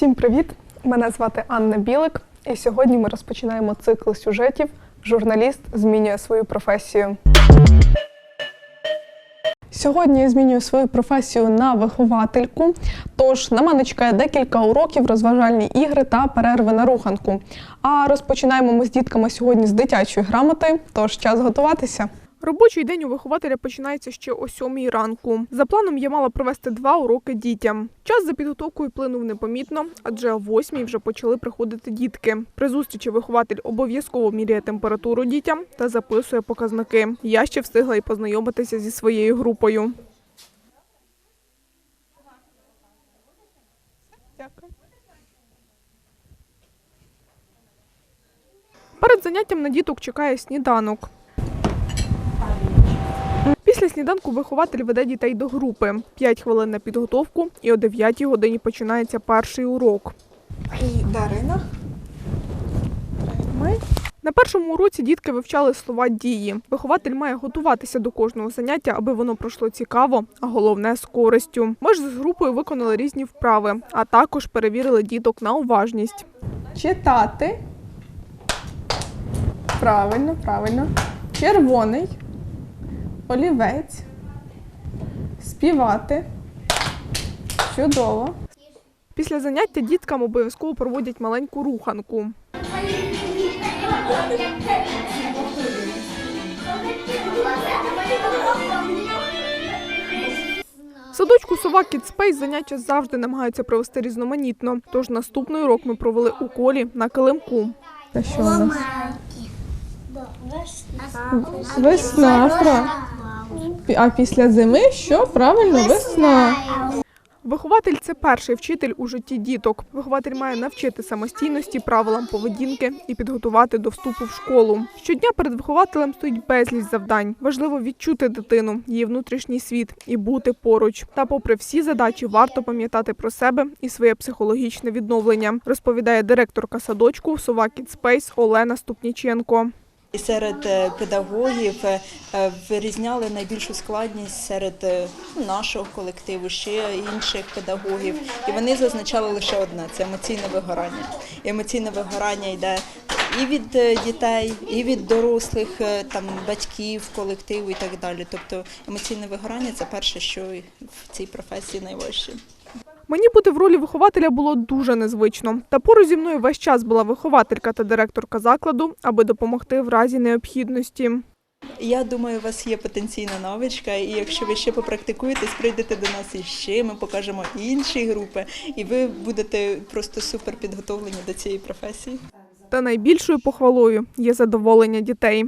Привіт! Мене звати Анна Білик, і сьогодні ми розпочинаємо цикл сюжетів Журналіст змінює свою професію. Сьогодні я змінюю свою професію на виховательку. Тож на мене чекає декілька уроків, розважальні ігри та перерви на руханку. А розпочинаємо ми з дітками сьогодні з дитячої грамоти, тож час готуватися. Робочий день у вихователя починається ще о сьомій ранку. За планом я мала провести два уроки дітям. Час за підготовкою плинув непомітно, адже о восьмій вже почали приходити дітки. При зустрічі вихователь обов'язково міряє температуру дітям та записує показники. Я ще встигла й познайомитися зі своєю групою. Перед заняттям на діток чекає сніданок. Після сніданку вихователь веде дітей до групи. 5 хвилин на підготовку, і о 9 годині починається перший урок. І Дарина. На першому уроці дітки вивчали слова дії. Вихователь має готуватися до кожного заняття, аби воно пройшло цікаво, а головне з користю. Ми ж з групою виконали різні вправи, а також перевірили діток на уважність. Читати. Правильно, правильно. Червоний олівець, співати. Чудово. Після заняття діткам обов'язково проводять маленьку руханку. В садочку Сова Space заняття завжди намагаються провести різноманітно. Тож наступний урок ми провели у колі на килимку. Та що у нас? Весна. А після зими що? Правильно, весна. Вихователь це перший вчитель у житті діток. Вихователь має навчити самостійності, правилам поведінки і підготувати до вступу в школу. Щодня перед вихователем стоїть безліч завдань. Важливо відчути дитину, її внутрішній світ і бути поруч. Та, попри всі задачі, варто пам'ятати про себе і своє психологічне відновлення, розповідає директорка садочку Сова Space Олена Ступніченко. І серед е, педагогів е, е, вирізняли найбільшу складність серед ну, нашого колективу, ще інших педагогів. І вони зазначали лише одне це емоційне вигорання. І емоційне вигорання йде і від дітей, і від дорослих, там батьків, колективу і так далі. Тобто емоційне вигорання це перше, що в цій професії найважче. Мені бути в ролі вихователя було дуже незвично. Та поруч зі мною весь час була вихователька та директорка закладу, аби допомогти в разі необхідності. Я думаю, у вас є потенційна навичка, і якщо ви ще попрактикуєтесь, прийдете до нас іще, ми покажемо інші групи, і ви будете просто супер підготовлені до цієї професії. Та найбільшою похвалою є задоволення дітей.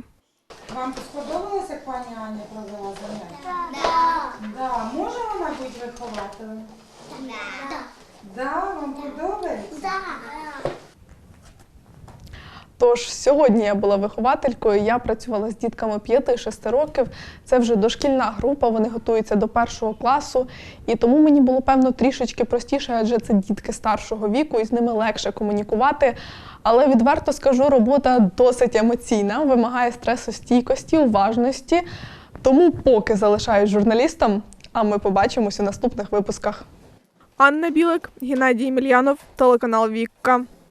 Вам сподобалось, як пані Аня провела заняття? Да. Да. Може вона бути вихователем? Да. Да, вам подобається? Тож сьогодні я була вихователькою. Я працювала з дітками 5-6 років. Це вже дошкільна група. Вони готуються до першого класу. І тому мені було певно трішечки простіше, адже це дітки старшого віку, і з ними легше комунікувати. Але відверто скажу, робота досить емоційна, вимагає стресостійкості, уважності. Тому поки залишаюсь журналістом. А ми побачимось у наступних випусках. Анна Білик, Геннадій Мільянов, телеканал Вікка.